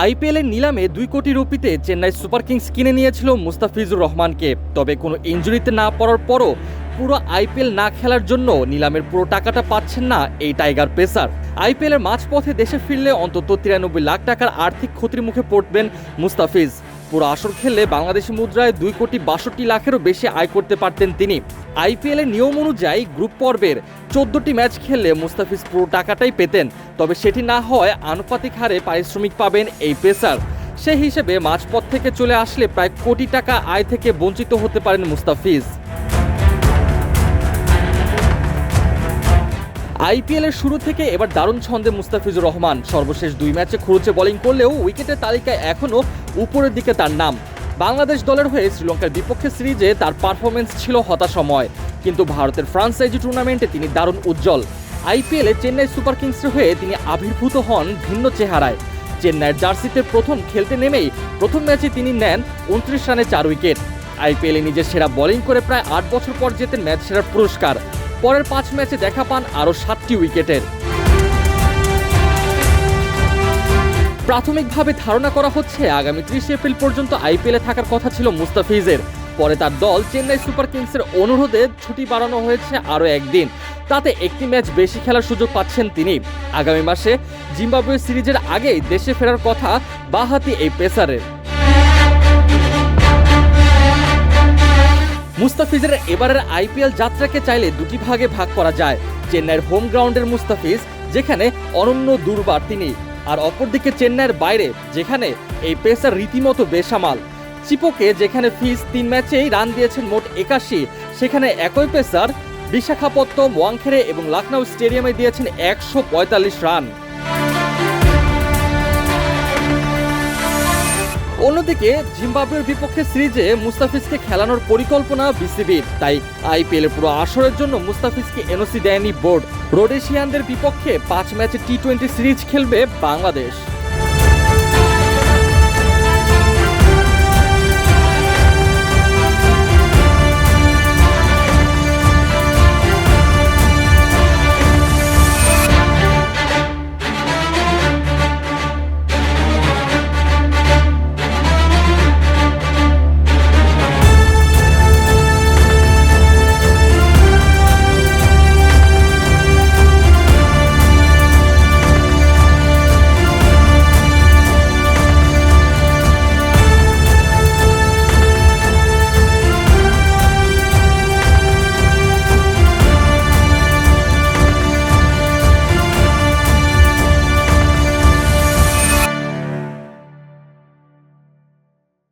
আইপিএলের নিলামে দুই কোটি রুপিতে চেন্নাই সুপার কিংস কিনে নিয়েছিল মুস্তাফিজুর রহমানকে। তবে কোনো ইঞ্জুরিতে না পড়ার পরও পুরো আইপিএল না খেলার জন্য নিলামের পুরো টাকাটা পাচ্ছেন না এই টাইগার পেসার। আইপিএলের মাঝপথে দেশে ফিরলে অন্তত তিরানব্বই লাখ টাকার আর্থিক ক্ষতির মুখে পড়বেন মুস্তাফিজ। পুরো আসর খেললে বাংলাদেশি মুদ্রায় দুই কোটি বাষট্টি লাখেরও বেশি আয় করতে পারতেন তিনি। আইপিএলের নিয়ম অনুযায়ী গ্রুপ পর্বের চোদ্দটি ম্যাচ খেললে মুস্তাফিজ পুরো টাকাটাই পেতেন, তবে সেটি না হয় আনুপাতিক হারে পারিশ্রমিক পাবেন এই পেসার। সেই হিসেবে মাঝপথ থেকে চলে আসলে প্রায় কোটি টাকা আয় থেকে বঞ্চিত হতে পারেন মুস্তাফিজ। আইপিএলের শুরু থেকে এবার দারুণ ছন্দে মুস্তাফিজুর রহমান। সর্বশেষ দুই ম্যাচে খুঁড়ছে বোলিং করলেও উইকেটের তালিকায় এখনও উপরের দিকে তার নাম। বাংলাদেশ দলের হয়ে শ্রীলঙ্কার বিপক্ষে সিরিজে তার পারফরমেন্স ছিল হতাশাময়। কিন্তু ভারতের ফ্রান্সাইজি টুর্নামেন্টে তিনি দারুণ উজ্জ্বল। আইপিএলে চেন্নাই সুপার কিংসের হয়ে তিনি আবির্ভূত হন ভিন্ন চেহারায়। চেন্নাইয়ের জার্সিতে প্রথম খেলতে নেমেই প্রথম ম্যাচে তিনি নেন উনত্রিশ রানে চার উইকেট। আইপিএলে নিজের সেরা বোলিং করে প্রায় আট বছর পর জেতেন ম্যাচ সেরার পুরস্কার। পরের পাঁচ ম্যাচে দেখা পান আরও সাতটি উইকেটের। প্রাথমিকভাবে ধারণা করা হচ্ছে আগামী ত্রিশ এপ্রিল পর্যন্ত আইপিএলে থাকার কথা ছিল মুস্তাফিজের। পরে তার দল চেন্নাই সুপার কিংসের অনুরোধে ছুটি বাড়ানো হয়েছে আরও একদিন। তাতে একটি ম্যাচ বেশি খেলার সুযোগ পাচ্ছেন তিনি। আগামী মাসে জিম্বাবুয়ে সিরিজের আগেই দেশে ফেরার কথা বাহাতি এই পেসারের। মুস্তাফিজের এবারের আইপিএল যাত্রাকে চাইলে দুটি ভাগে ভাগ করা যায়। চেন্নাইয়ের হোম গ্রাউন্ডের মুস্তাফিজ, যেখানে অনন্য দুর্বার তিনি, আর অপরদিকে চেন্নাইয়ের বাইরে, যেখানে এই পেসার রীতিমতো বেসামাল। চিপোকে, যেখানে ফিস তিন ম্যাচেই রান দিয়েছেন মোট একাশি, সেখানে একই পেসার বিশাখাপত্তম ওয়াংখেড়ে এবং লখনৌ স্টেডিয়ামে দিয়েছেন একশো পঁয়তাল্লিশ রান। অন্যদিকে, জিম্বাবুয়ের বিপক্ষে সিরিজে মুস্তাফিজকে খেলানোর পরিকল্পনা বিসিবির তাই আইপিএল পুরো আসরের জন্য মুস্তাফিজকে এনওসি দেয়নি বোর্ড। রোডেশিয়ানদের বিপক্ষে পাঁচ ম্যাচে টি টোয়েন্টি সিরিজ খেলবে বাংলাদেশ।